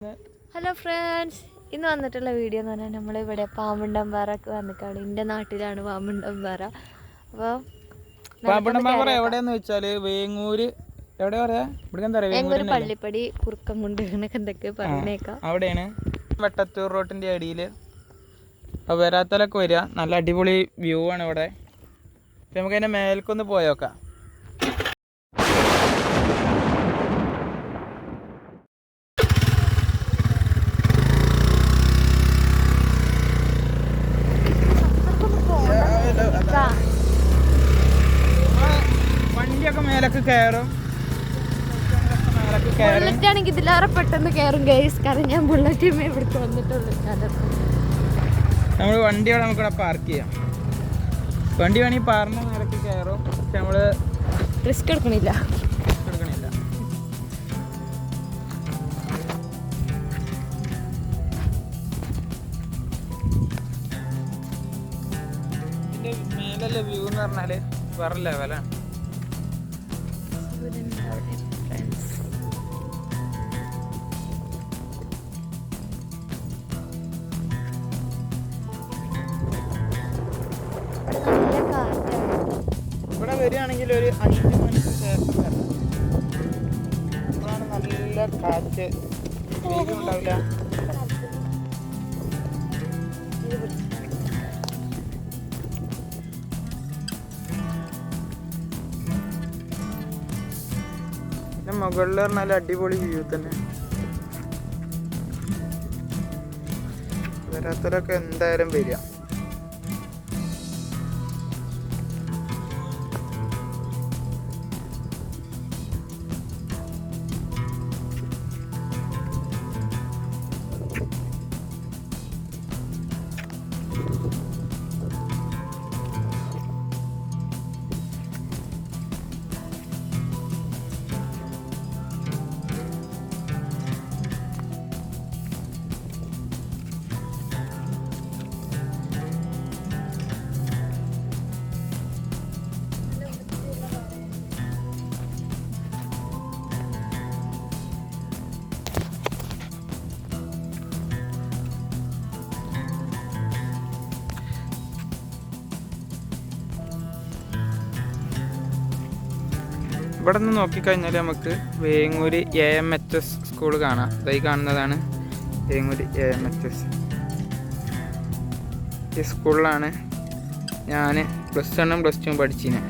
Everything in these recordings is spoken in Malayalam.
ഹലോ ഫ്രണ്ട്സ് ഇന്ന് വന്നിട്ടുള്ള വീഡിയോ എന്ന് പറഞ്ഞാൽ നമ്മളിവിടെ പാമ്പുണ്ടമ്പാറൊക്കെ വന്നിട്ടാണ് എന്റെ നാട്ടിലാണ് പാമ്പുണ്ടമ്പാറ. അപ്പോൾ പാമ്പടമ്പാറ എവിടെയെന്ന് വെച്ചാൽ വേങ്ങൂര് എവിടെ പറയാ? ഇവിടെ എന്താ പറയാ? വേങ്ങൂര് പള്ളിപ്പടി കുറുക്കം കൊണ്ട് എന്തൊക്കെ പറഞ്ഞേക്കാം. അവിടെയാണ്. വെട്ടത്തൂർ റോട്ടിന്റെ അടിയിൽ അപ്പോൾ വരാത്തലൊക്കെ വരിക. നല്ല അടിപൊളി വ്യൂ ആണ് ഇവിടെ. നമുക്ക് മേൽക്കൊന്ന് പോയോക്കാം വണ്ടിയൊക്കെ മേലൊക്കെ കയറും ബുള്ളറ്റ് ആണെങ്കിൽ ഇതിലേറെ പെട്ടെന്ന് കയറും ഗൈസ് കാരണം ഞാൻ ബുള്ളറ്റുമേ ഇവിടുത്തെ വന്നിട്ടുള്ളൂ. നമ്മൾ വണ്ടി അവിടെ നമുക്കിവിടെ പാർക്ക് ചെയ്യാം. വണ്ടി വേണമെങ്കിൽ പാറിന് നേരക്ക് കയറും പക്ഷെ നമ്മൾ റിസ്ക് എടുക്കണില്ല. എടുക്കണില്ല. ഇതിന്റെ മേലല്ലേ വ്യൂ എന്ന് പറഞ്ഞാൽ വേറെ ലെവലാണ് നല്ല കാറ്റാണ് ഇവിടെ വരികയാണെങ്കിൽ ഒരു അഞ്ച് മണിക്ക് ശേഷം വരണം ഇപ്പോഴാണ് നല്ല കാറ്റ്. വെയിലും ഉണ്ടാവില്ല. മുകളിൽ പറഞ്ഞാൽ അടിപൊളി വ്യൂ തന്നെ. വരാത്തവരൊക്കെ എന്തായാലും വരിക. ഇവിടെ നിന്ന് നോക്കിക്കഴിഞ്ഞാൽ നമുക്ക് Vengoor A M H S school കാണാം. ഇതായി കാണുന്നതാണ് Vengoor A M H S ഈ സ്കൂളിലാണ് ഞാൻ പ്ലസ് വണ്ണും പ്ലസ് ടുവും പഠിച്ചിന്.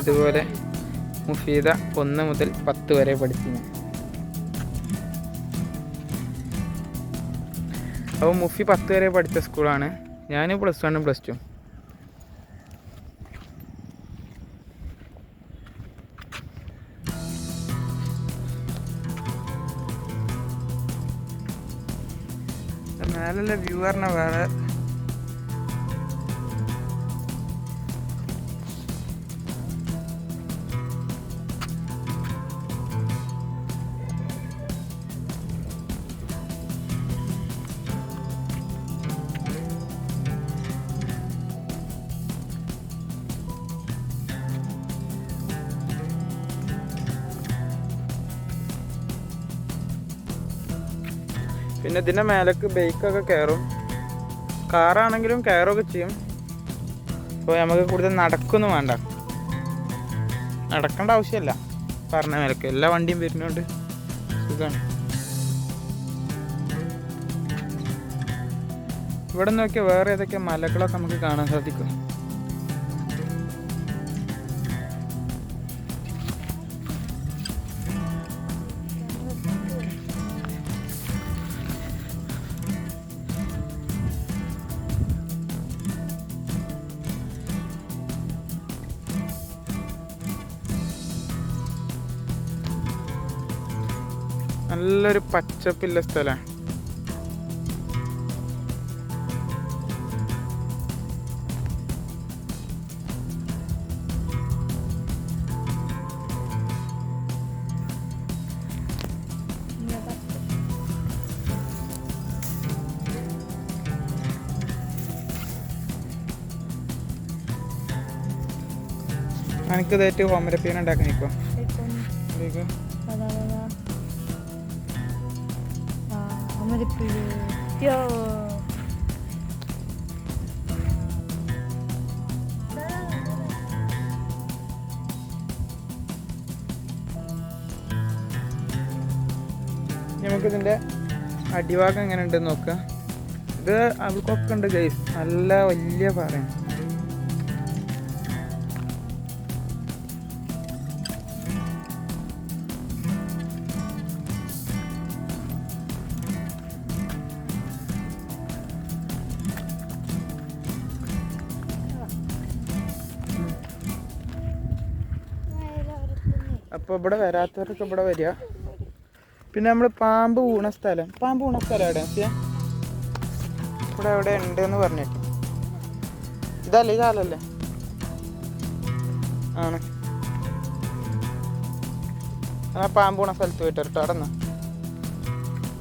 അതുപോലെ മുഫീദ ഒന്ന് മുതൽ പത്ത് വരെ പഠിച്ചിന്. അപ്പോൾ മുഫി പത്ത് വരെ പഠിച്ച സ്കൂളാണ് ഞാൻ പ്ലസ് വണ്ണും പ്ലസ് ടു മേലുള്ള വ്യൂ പറഞ്ഞാൽ വേറെ പിന്നെ ഇതിന്റെ മേലേക്ക് ബൈക്കൊക്കെ കയറും കാറാണെങ്കിലും കയറൊക്കെ ചെയ്യും. അപ്പോൾ നമുക്ക് കൂടുതൽ നടക്കൊന്നും വേണ്ട. നടക്കേണ്ട ആവശ്യമില്ല. പറഞ്ഞ മേലേക്ക് എല്ലാ വണ്ടിയും വരുന്നുണ്ട് സുഖമാണ് ഇവിടെ നോക്കിയാൽ വേറെ ഏതൊക്കെ മലകളൊക്കെ നമുക്ക് കാണാൻ സാധിക്കും? നല്ലൊരു പച്ചപ്പില്ല സ്ഥലമാണ് എനിക്ക് ഇതായിട്ട് ഹോമരപ്പീന ഉണ്ടാക്കാൻ താമരപ്പുഴ നമുക്കിതിന്റെ അടിഭാഗം എങ്ങനെ ഉണ്ടെന്ന് നോക്കാം. ഇത് അവൾക്കൊക്കെ ഉണ്ട് ഗൈസ് നല്ല വലിയ പാറയാണ്. അപ്പോൾ ഇവിടെ വരാത്തവരൊക്കെ ഇവിടെ വരിക. പിന്നെ നമ്മൾ പാമ്പ് ഊണ സ്ഥലം. പാമ്പ് ഊണ സ്ഥലം എവിടെ? ഇവിടെ എവിടെ ഉണ്ട് എന്ന് പറഞ്ഞിട്ട്. ഇതല്ലേ ഇതാലല്ലേ ആണ്. ആ പാമ്പ് ഊണ സ്ഥലത്ത് പോയിട്ട് കേട്ടോ അവിടെ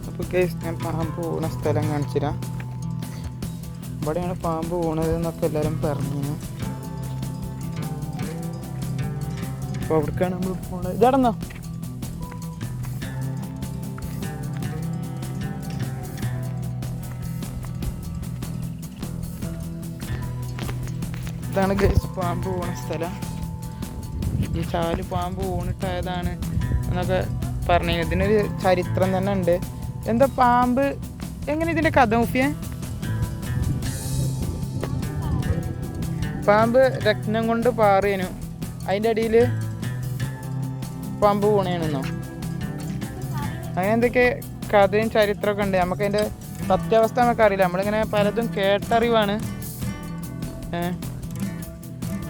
അപ്പോൾ കേസ് ഞാൻ പാമ്പ് ഊണ സ്ഥലം കാണിച്ചുതരാം. ഇവിടെയാണ് പാമ്പ് ഊണത് എന്നൊക്കെ എല്ലാവരും പറഞ്ഞു അപ്പോൾ അവിടേക്കാണ് നമ്മൾ പോണത്. ഇതാണ് ഗൈസ് പാമ്പ് പോണ സ്ഥലം. ഈ ചാൽ പാമ്പ് ഊണിട്ടായതാണ് എന്നൊക്കെ പറഞ്ഞു. ഇതിനൊരു ചരിത്രം തന്നെ ഉണ്ട്. എന്താ പാമ്പ്? എങ്ങനെ ഇതിന്റെ കഥ മുഫിയ? പാമ്പ് രക്തം കൊണ്ട് പാറിയനു. അതിന്റെ അടിയിൽ പാമ്പ് പോണേണെന്നോ അങ്ങനെ എന്തൊക്കെ കഥയും ചരിത്രമൊക്കെ ഉണ്ട്. നമുക്ക് അതിന്റെ സത്യാവസ്ഥ നമുക്കറിയില്ല. നമ്മളിങ്ങനെ പലതും കേട്ടറിവാണ്.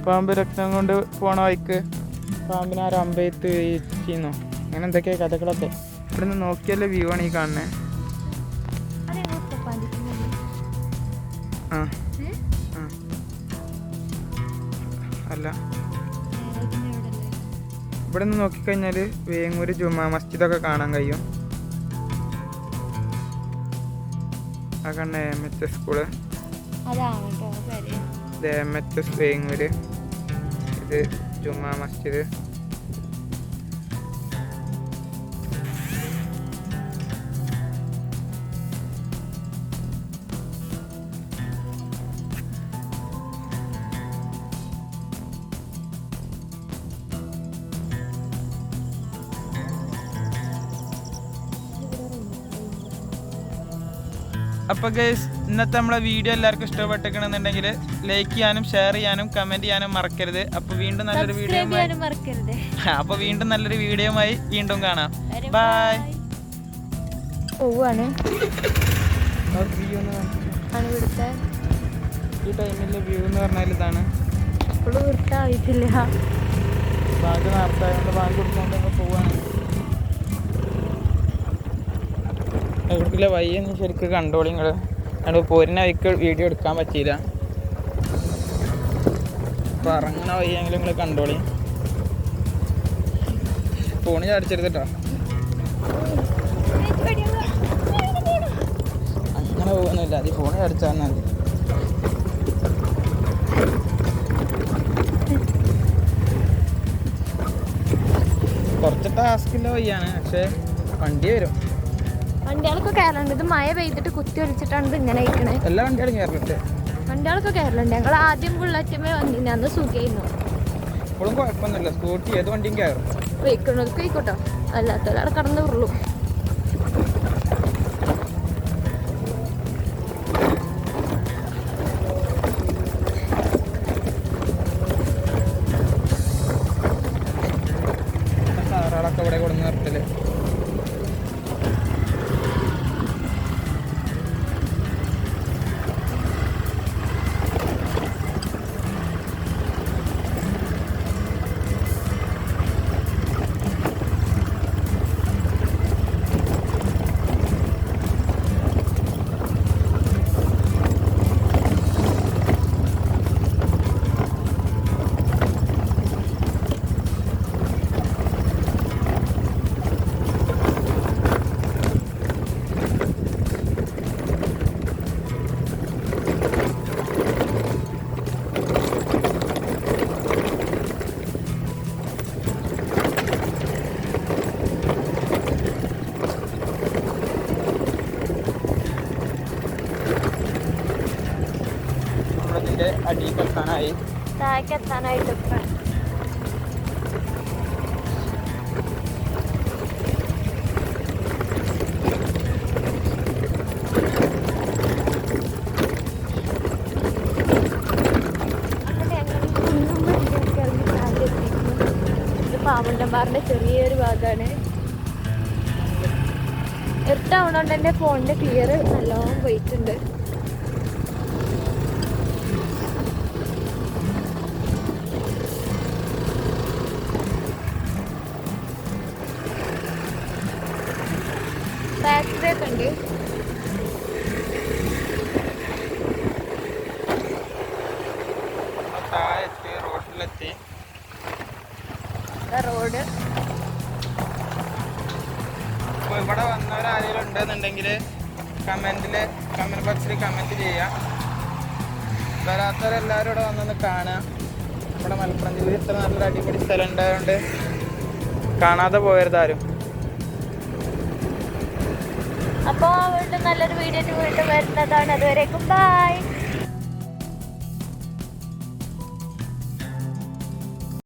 പാമ്പ് രക്തം കൊണ്ട് പോണ വഴിക്ക് പാമ്പിനെ ആ ചെയ്യുന്നു അങ്ങനെ എന്തൊക്കെയാ കഥകളൊക്കെ. ഇവിടെ നിന്ന് നോക്കിയല്ലേ വ്യൂ ആണ് ഈ കാണുന്നത് ആ. അല്ല. ഇവിടെ നിന്ന് നോക്കിക്കഴിഞ്ഞാൽ വേങ്ങൂര് ജുമാ മസ്ജിദൊക്കെ കാണാൻ കഴിയും. ആ കണ്ണ എം എച്ച് എസ് സ്കൂൾ. ഇത് എം എച്ച് എസ് വേങ്ങൂര്. ഇത് ജുമാ മസ്ജിദ്. അപ്പോൾ ഗൈസ് ഇന്നത്തെ നമ്മളെ വീഡിയോ എല്ലാവർക്കും ഇഷ്ടപ്പെട്ടിരിക്കണമെന്നുണ്ടെങ്കിൽ ലൈക്ക് ചെയ്യാനും ഷെയർ ചെയ്യാനും കമന്റ് ചെയ്യാനും മറക്കരുത്. അപ്പോൾ വീണ്ടും നല്ലൊരു വീഡിയോ അപ്പോൾ വീണ്ടും നല്ലൊരു വീഡിയോയുമായി വീണ്ടും കാണാം. ബായ് പോവാണ്. ഇവിടുത്തെ. ഈ ടൈമിലെ വ്യൂ എന്ന് പറഞ്ഞാൽ ഇതാണ്. ഇപ്പോഴും വൃത്തായിട്ടില്ല ബാങ്ക് നേരത്തെ ബാങ്ക് കൊടുത്തുകൊണ്ട് പോവാണ്. എവിടേക്കില്ല വയ്യൊന്നും ശരിക്കും കണ്ടോളി നിങ്ങൾ അതുകൊണ്ട് പോരുന്ന വഴിക്ക് വീഡിയോ എടുക്കാൻ പറ്റിയില്ല. അപ്പോൾ വയ്യെങ്കിലും നിങ്ങൾ കണ്ടോളി. ഫോണ് ചാടിച്ചെടുത്തിട്ടോ അങ്ങനെ പോകുന്നില്ല അത് ഫോണ് ചാടിച്ചാൽ മതി. കുറച്ച് ടാസ്കില്ല വയ്യാണ് പക്ഷേ വണ്ടി വരും. വണ്ടികളൊക്കെ കയറലുണ്ട്. ഇത് മഴ പെയ്തിട്ട് കുത്തി ഒലിച്ചിട്ടാണ് ഇത് ഇങ്ങനെ ഇരിക്കണേ. എല്ലാ വണ്ടികളും കയറിയിട്ട് വണ്ടികളൊക്കെ കയറലുണ്ട്. ഞങ്ങൾ ആദ്യം ബുള്ളറ്റുമേ വന്നിന് അന്ന് സുഖമായിരുന്നു ഇപ്പോഴും കുഴപ്പമൊന്നുമില്ല. സ്കൂട്ടി ഏത് വണ്ടിയും കയറും. വെയ്ക്കണത് വെയ്ക്കോട്ടോ അല്ലാത്തവരവിടെ കടന്നു ഉള്ളൂ എത്തിയിരിക്കുന്നു. ഇത് പാമ്പണ്ടമ്പാറിന്റെ ചെറിയൊരു ഭാഗമാണ് ഇരുട്ടാവണോണ്ട് എന്റെ ഫോണിന്റെ ക്ലിയർ നല്ലോണം പോയിട്ടുണ്ട്. ഫാക്ടറി ഒക്കെ ഉണ്ട്. റോഡിലെത്തി. റോഡ്. അപ്പോൾ ഇവിടെ വന്നവരാരെങ്കിലും ഉണ്ടെന്നുണ്ടെങ്കിൽ കമന്റിൽ കമന്റ് ബോക്സിൽ കമന്റ് ചെയ്യാം. വരാത്തവരെല്ലാവരും ഇവിടെ വന്നൊന്ന് കാണാം. നമ്മുടെ മലപ്പുറം ജില്ലയിൽ ഇത്ര നല്ലൊരു അടിപൊളി സ്ഥലം ഉണ്ടായതുകൊണ്ട് കാണാതെ പോയരുതാരും. അപ്പോൾ വീണ്ടും നല്ലൊരു വീഡിയോ വീണ്ടും വരുന്നതാണ്. അതുവരേക്കും ബൈ